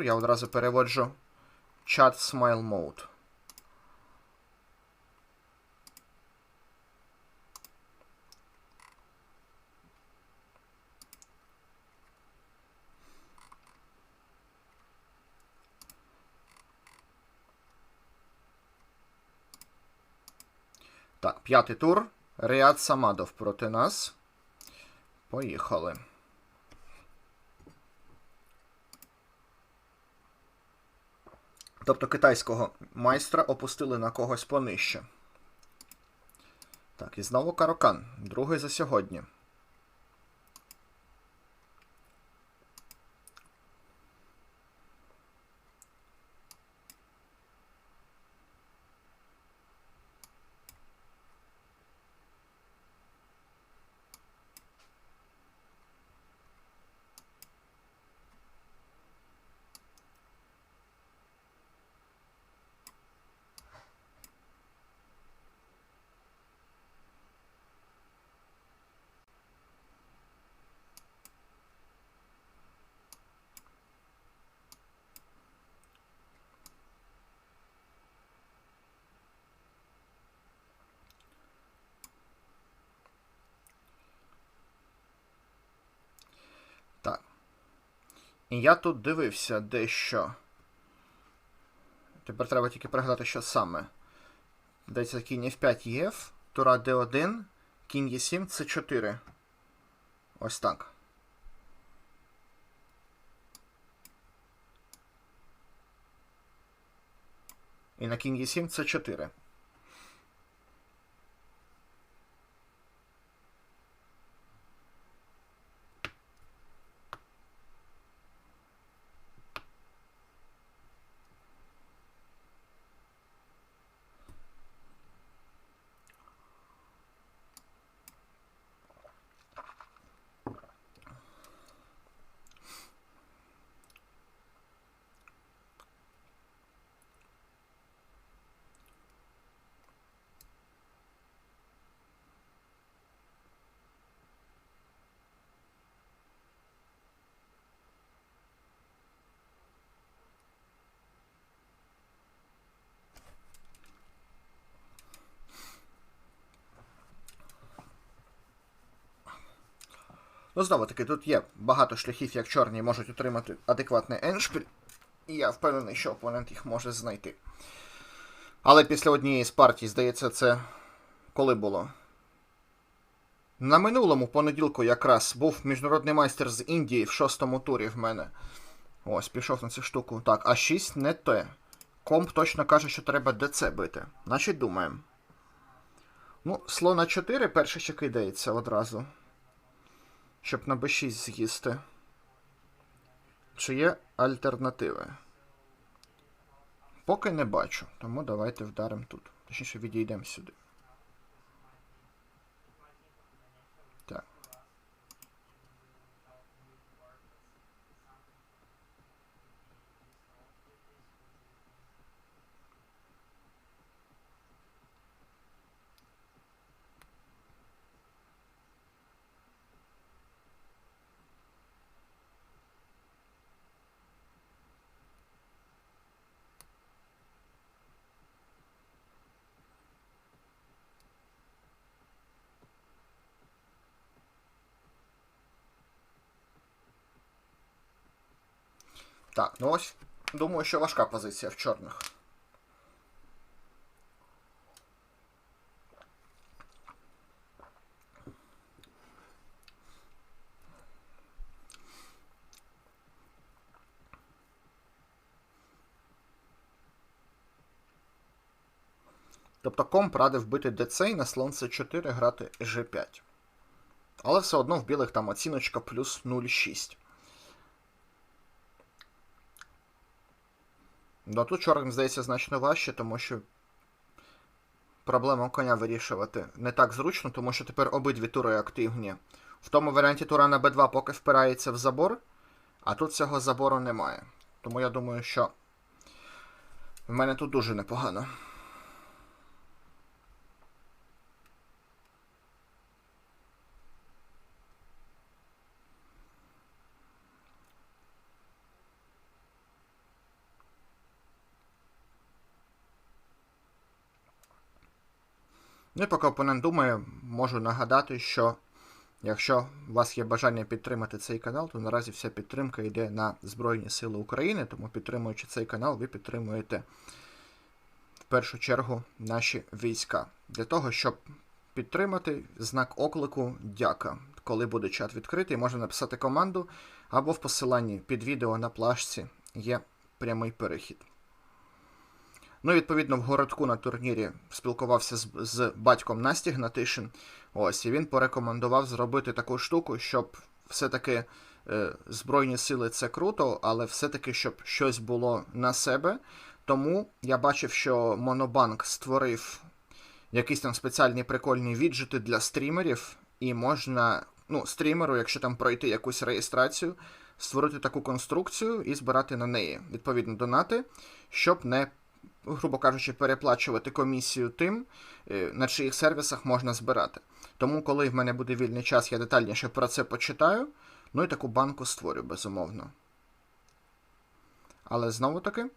Я одразу переводжу чат в Smile Mode. Так, п'ятий тур. Ріад Самадов проти нас. Поїхали. Тобто китайського майстра опустили на когось понижче. Так, і знову Карокан. Другий за сьогодні. Так. І я тут дивився дещо. Тепер треба тільки пригадати, що саме. Дивіться, кінь F5 ЄФ, тура D1, кінь Е7, С4. Ось так. І на кінь Е7 С4. Ну, знову таки, тут є багато шляхів, як чорні можуть отримати адекватний еншпіль, і я впевнений, що опонент їх може знайти. Але після однієї з партій, здається, це коли було? На минулому понеділку якраз був міжнародний майстер з Індії в шостому турі в мене. Ось, пішов на цю штуку. Так, а 6 не те. Комп точно каже, що треба ДЦ бити. Значить, думаємо. Ну, слона 4 перше ще кидається одразу щоб на b6 з'їсти. Чи є альтернативи? Поки не бачу, тому давайте вдаримо тут. Точніше, відійдемо сюди. Так. Так, ну ось, думаю, що важка позиція в чорних. Тобто комп радив бити ДЦ і на слон С4 грати G5. Але все одно в білих там оціночка плюс 0,6. Ну тут чорним здається значно важче, тому що проблему коня вирішувати не так зручно, тому що тепер обидві тури активні. В тому варіанті тура на Б2 поки впирається в забор, а тут цього забору немає. Тому я думаю, що в мене тут дуже непогано. Ну і поки опонент думає, можу нагадати, що якщо у вас є бажання підтримати цей канал, то наразі вся підтримка йде на Збройні Сили України, тому підтримуючи цей канал, ви підтримуєте в першу чергу наші війська. Для того, щоб підтримати знак оклику дяка. Коли буде чат відкритий, можна написати команду, або в посиланні під відео на плашці є прямий перехід. Ну, відповідно, в городку на турнірі спілкувався з, з батьком Насті Гнатишин. Ось, і він порекомендував зробити таку штуку, щоб все-таки е, Збройні сили це круто, але все-таки, щоб щось було на себе. Тому я бачив, що Монобанк створив якісь там спеціальні прикольні віджити для стрімерів, і можна, ну, стрімеру, якщо там пройти якусь реєстрацію, створити таку конструкцію і збирати на неї відповідно донати, щоб не, грубо кажучи, переплачувати комісію тим, е, на чиїх сервісах можна збирати. Тому, коли в мене буде вільний час, я детальніше про це почитаю. Ну і таку банку створю, безумовно. Але знову таки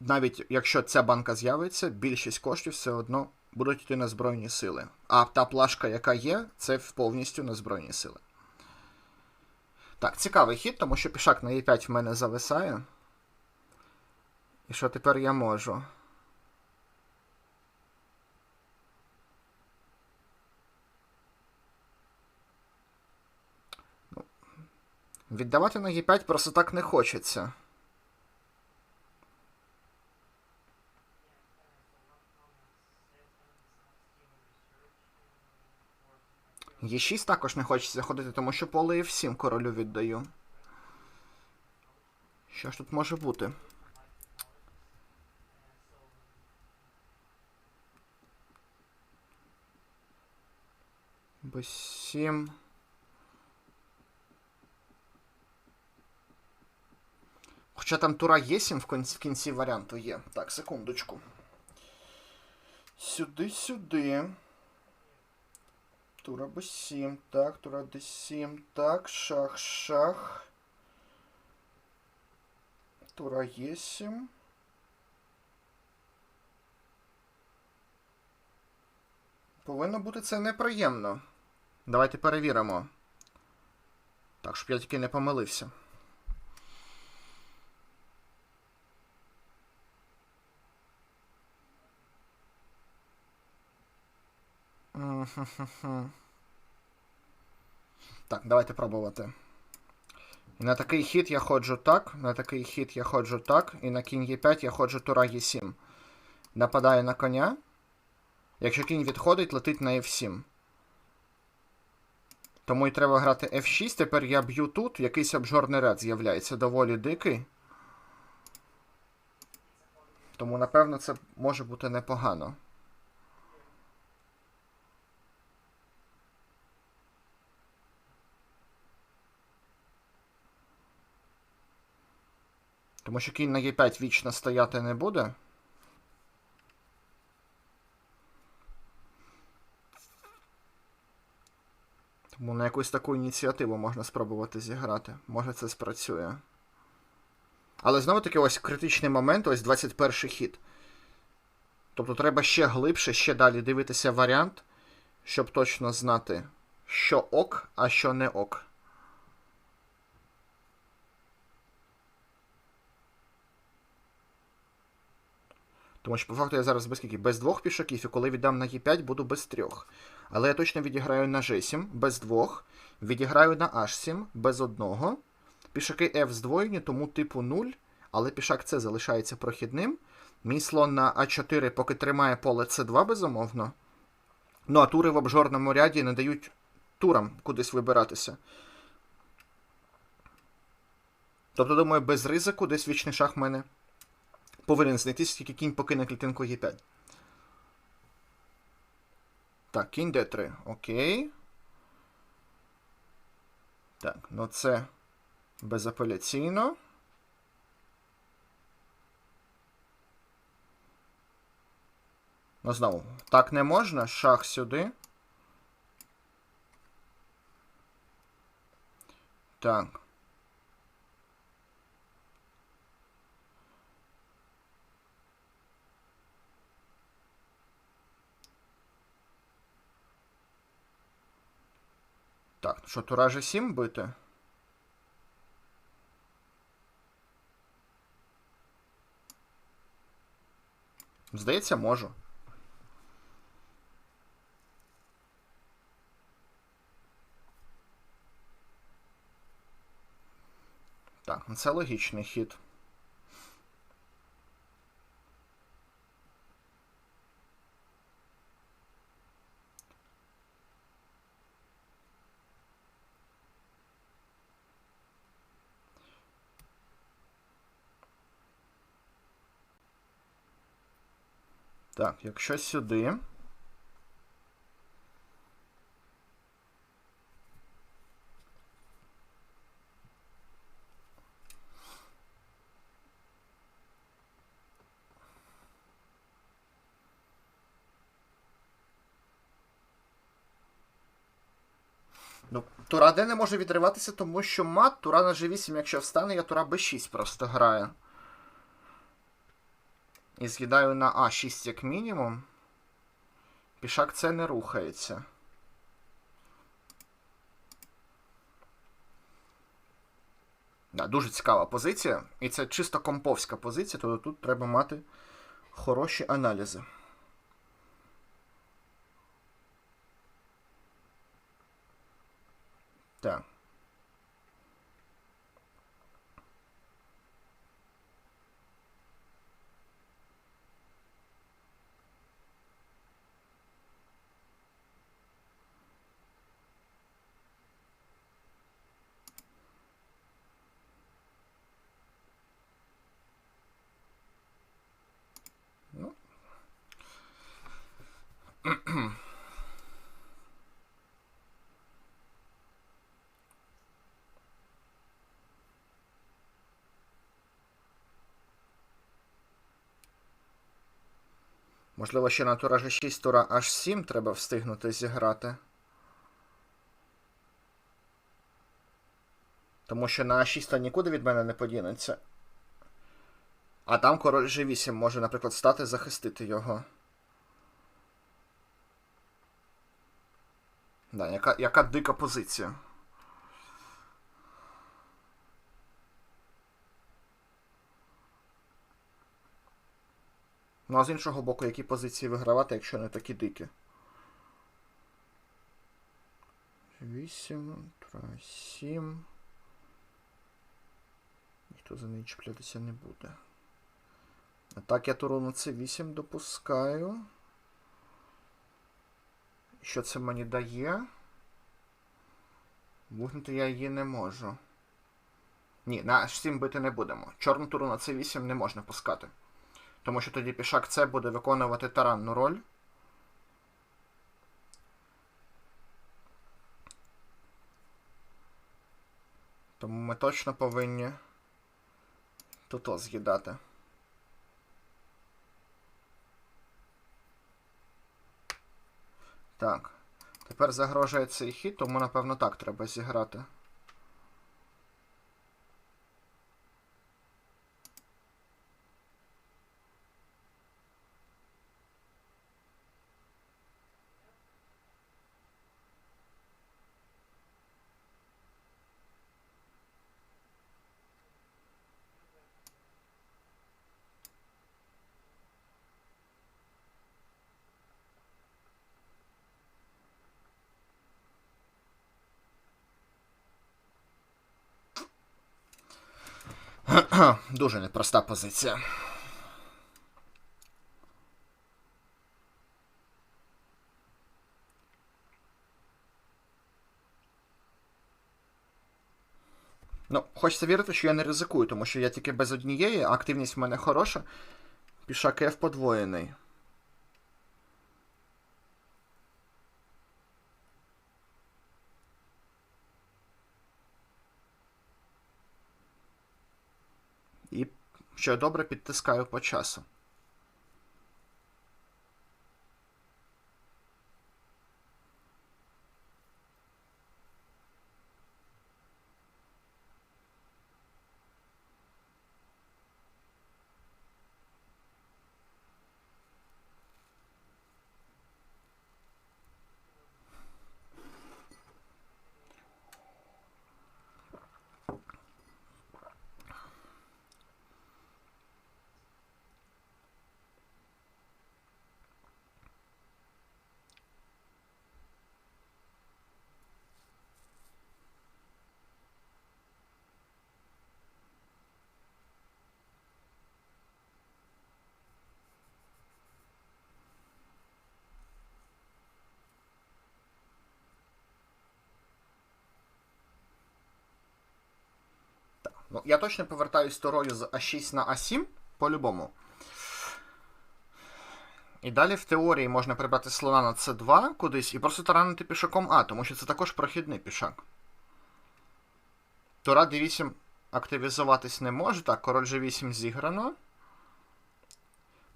навіть якщо ця банка з'явиться, більшість коштів все одно будуть йти на Збройні сили. А та плашка, яка є, це повністю на Збройні сили. Так, цікавий хід, тому що пішак на Е5 в мене зависає. І що тепер я можу? Ну, Віддавати на Е5 просто так не хочеться. Є6 також не хочеться ходити, тому що поле F7 королю віддаю. Що ж тут може бути? Б7. Хоча там тура Е7 в кінці, в кінці варіанту є. Так, секундочку. Сюди, сюди. Тура Б7, так, тура Д7, так, шах, шах. Тура Е7. Повинно бути це неприємно. Давайте перевіримо. Так, щоб я тільки не помилився. Так, давайте пробувати. На такий хід я ходжу так, на такий хід я ходжу так, і на кінь Е5 я ходжу тура Е7. Нападаю на коня. Якщо кінь відходить, летить на F7. Тому і треба грати F6. Тепер я б'ю тут, якийсь обжорний ряд з'являється доволі дикий. Тому, напевно, це може бути непогано. Тому що кінь на Е5 вічно стояти не буде. Тому на якусь таку ініціативу можна спробувати зіграти. Може це спрацює. Але знову таки ось критичний момент, ось 21 хід. Тобто треба ще глибше, ще далі дивитися варіант, щоб точно знати, що ок, а що не ок. Тому що, по факту, я зараз без скільки? Без двох пішаків, і коли віддам на Е5, буду без трьох. Але я точно відіграю на G7 без двох. Відіграю на H7 без одного. Пішаки F здвоєні, тому типу 0. Але пішак С залишається прохідним. Мій слон на А4 поки тримає поле С2, безумовно. Ну, а тури в обжорному ряді не дають турам кудись вибиратися. Тобто, думаю, без ризику десь вічний шах в мене повинен знайтися, тільки кінь покине клітинку Е5. Так, кінь Д3. Окей. Так, ну це безапеляційно. Ну, знову, так не можна. Шах сюди. Так. Так, що, тура G7 бити? Здається, можу. Так, ну це логічний хід. Так, якщо сюди. Ну, Тура Д не може відриватися, тому що мат, Тура на G8, якщо встане, я Тура B6 просто граю. І з'їдаю на А6 як мінімум. Пішак це не рухається. Да, Дуже цікава позиція. І це чисто комповська позиція, тобто тут треба мати хороші аналізи. Так. Ну. Можливо, ще на тура G6, тура H7 треба встигнути зіграти. Тому що на А6 та нікуди від мене не подінеться. А там король G8 може, наприклад, стати захистити його. Да, яка, яка дика позиція. Ну, а з іншого боку, які позиції вигравати, якщо не такі дикі? 8, 7. Ніхто за неї чіплятися не буде. А так, я туру на С8 допускаю. Що це мені дає? Вигнути я її не можу. Ні, на H7 бити не будемо. Чорну туру на С8 не можна пускати. Тому що тоді пішак С буде виконувати таранну роль. Тому ми точно повинні тут з'їдати. Так. Тепер загрожує цей хід, тому напевно так треба зіграти. Дуже непроста позиція. Ну, хочеться вірити, що я не ризикую, тому що я тільки без однієї, а активність в мене хороша. Пішак F подвоєний. І що добре підтискаю по часу. Ну, я точно повертаюсь турою з А6 на А7, по-любому. І далі в теорії можна прибрати слона на С2 кудись і просто таранити пішаком А, тому що це також прохідний пішак. Тура D8 активізуватись не може. Так, король G8 зіграно.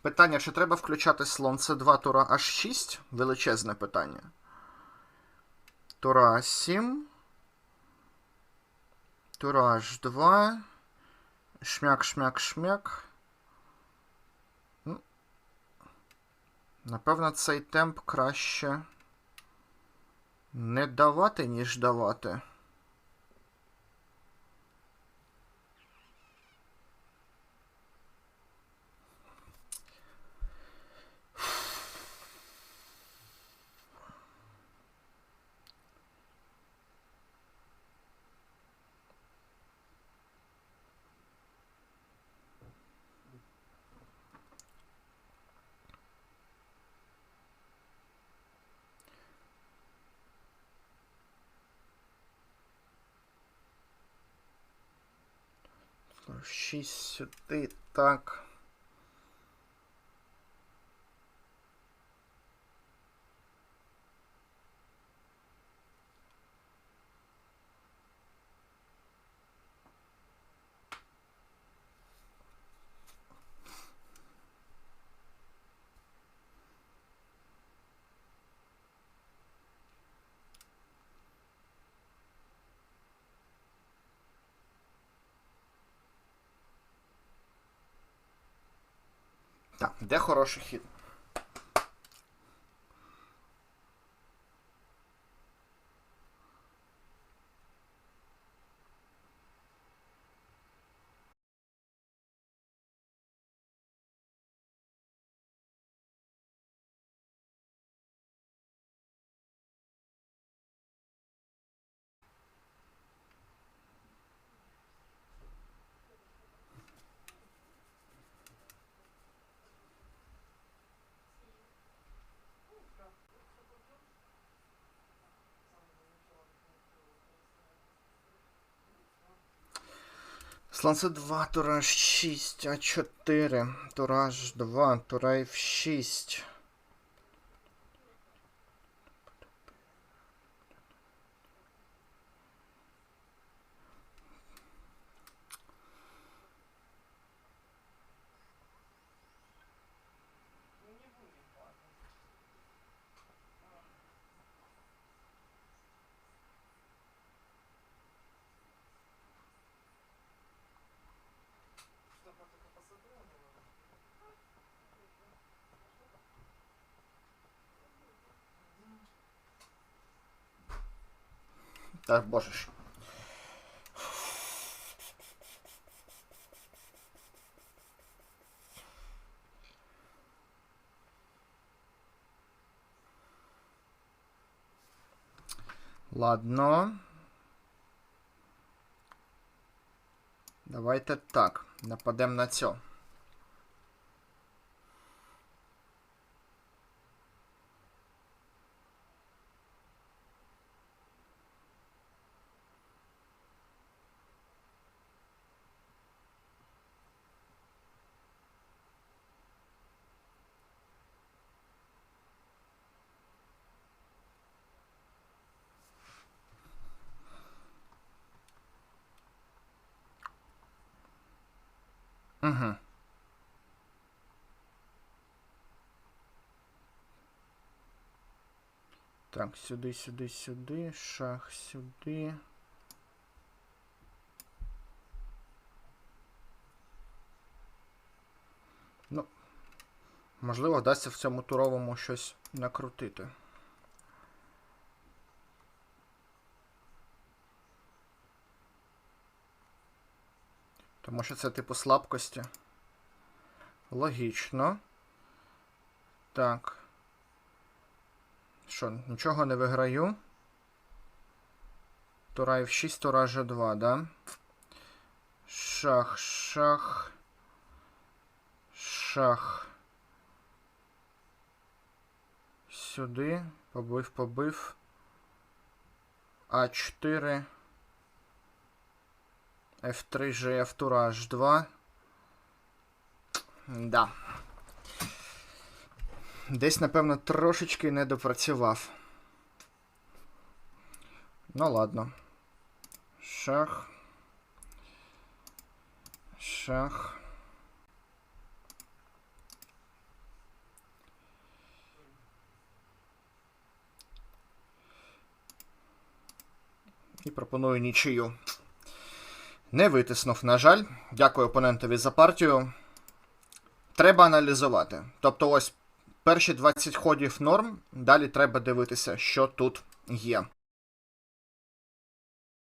Питання, чи треба включати слон С2 тура H6? Величезне питання. Тура А7. Тура H2. Шмяк, шмяк, шмяк. Ну, Напевно, цей темп краще не давати, ніж давати. Шість сюди, так. Так, де хороший хід? Слон С2, тураж 6, А4, тураж 2, турай F6. Так, боже ж. Ладно. Давайте так. Нападемо на цьо. Угу. Так, сюди, сюди, сюди, шах сюди. Ну, можливо, вдасться в цьому туровому щось накрутити. Тому що це типу слабкості. Логічно. Так. Що, нічого не виграю. Тура F6, тура G2, да? Шах, шах. Шах. Сюди. Побив, побив. А4. F3, GF, тура H2. Да. Десь, напевно, трошечки не допрацював. Ну ладно. Шах. Шах. І пропоную нічию. Не витиснув, на жаль. Дякую опонентові за партію. Треба аналізувати. Тобто, ось перші 20 ходів норм, далі треба дивитися, що тут є.